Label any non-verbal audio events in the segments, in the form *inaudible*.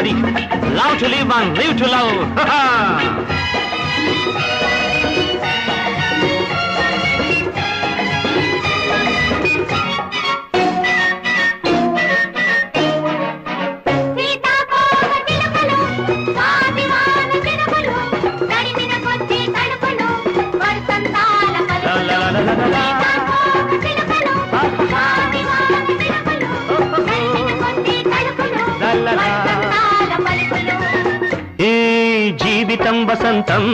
everybody. Love to live and live to love. *laughs* జీవితం వసంతం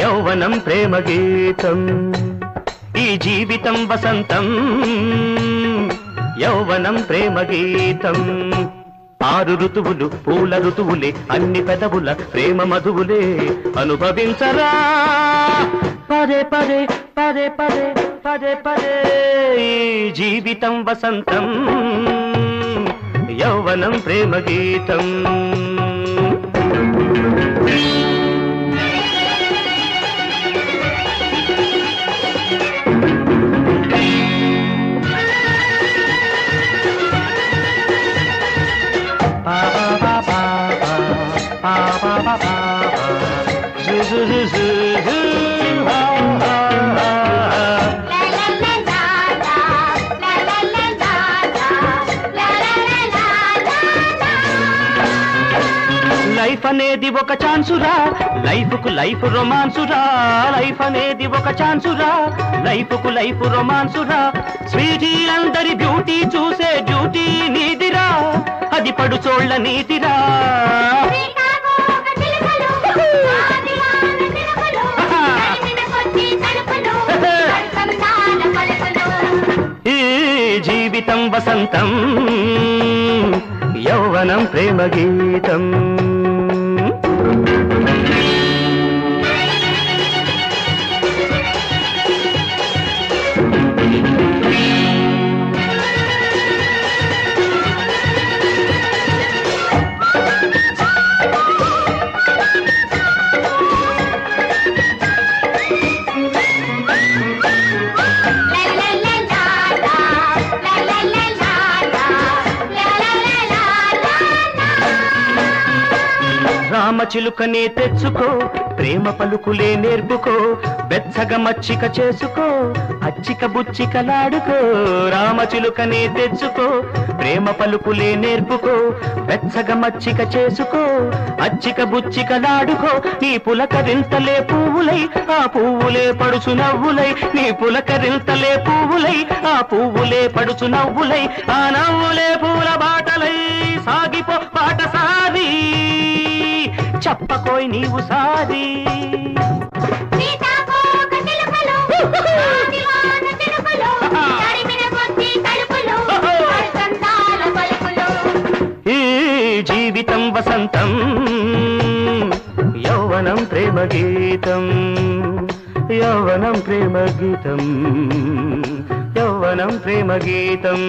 యౌవనం ప్రేమ గీతం. ఈ జీవితం వసంతం యౌవనం ప్రేమ గీతం. ఆరు ఋతువులు పూల ఋతువులే అన్ని పెదవుల ప్రేమ మధువులే అనుభవించరా. పదే పదే పదే పదే పదే పదే ఈ జీవితం వసంతం యౌవనం ప్రేమ గీతం. లైఫ్ అనేది ఒక ఛాన్సురా లైఫ్కు లైఫ్ రొమాన్సురా లైఫ్ అనేది ఒక ఛాన్సురా లైఫ్కు లైఫ్ రొమాన్సురా స్వీటీ అందరి బ్యూటీ చూసే డ్యూటీ నీదిరా. అది పడుచోళ్ళ నీతిరా. వసంతం యౌవనం ప్రేమ గీతం రామచిలుకనే తెచ్చుకో ప్రేమ పలుకులే నేర్పుకో బెచ్చగ మచ్చిక చేసుకో అచ్చిక బుచ్చికలాడుకో రామచిలుకనే తెచ్చుకో ప్రేమ పలుకులే నేర్పుకో బెచ్చగ మచ్చిక చేసుకో అచ్చిక బుచ్చికలాడుకో నీ పులకరింతలే పువ్వులై ఆ పువ్వులే పడుచు నవ్వులై నీ పులకరింతలే పువ్వులై ఆ పువ్వులే పడుచు నవ్వులై ఆ నవ్వులే పూల బాటలై సాగిపో పాటసారి చెప్పకోయ్ నీవు సారి. ఈ జీవితం వసంతం యౌవనం ప్రేమ గీతం యౌవనం ప్రేమ గీతం యౌవనం ప్రేమ గీతం